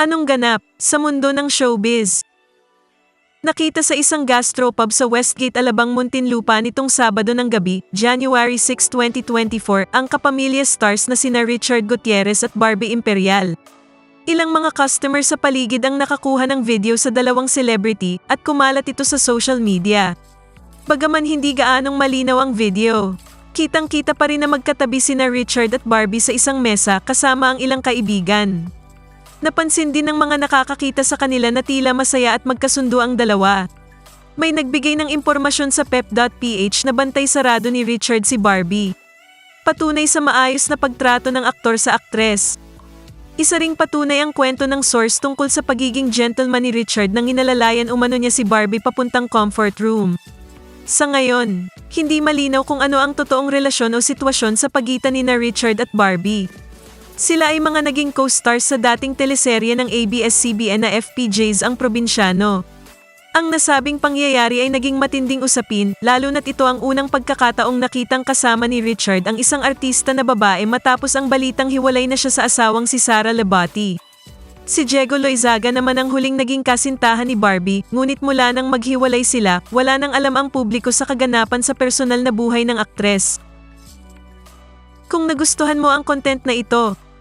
Anong ganap sa mundo ng showbiz? Nakita sa isang gastropub sa Westgate, Alabang, Muntinlupa nitong Sabado ng gabi, January 6, 2024, ang kapamilya stars na sina Richard Gutierrez at Barbie Imperial. Ilang mga customer sa paligid ang nakakuha ng video sa dalawang celebrity at kumalat ito sa social media. Bagaman hindi gaanong malinaw ang video, kitang-kita pa rin na magkatabi sina Richard at Barbie sa isang mesa kasama ang ilang kaibigan. Napansin din ng mga nakakakita sa kanila na tila masaya at magkasundo ang dalawa. May nagbigay ng impormasyon sa pep.ph na bantay sarado ni Richard si Barbie. Patunay sa maayos na pagtrato ng aktor sa aktres. Isa ring patunay ang kwento ng source tungkol sa pagiging gentleman ni Richard nang inalalayan umano niya si Barbie papuntang comfort room. Sa ngayon, hindi malinaw kung ano ang totoong relasyon o sitwasyon sa pagitan ni na Richard at Barbie. Sila ay mga naging co-stars sa dating teleserye ng ABS-CBN na FPJs ang probinsyano. Ang nasabing pangyayari ay naging matinding usapin, lalo na't ito ang unang pagkakataong nakitang kasama ni Richard ang isang artista na babae matapos ang balitang hiwalay na siya sa asawang si Sara Lebati. Si Diego Loizaga naman ang huling naging kasintahan ni Barbie, ngunit mula nang maghiwalay sila, wala nang alam ang publiko sa kaganapan sa personal na buhay ng aktres. Kung nagustuhan mo ang content na ito,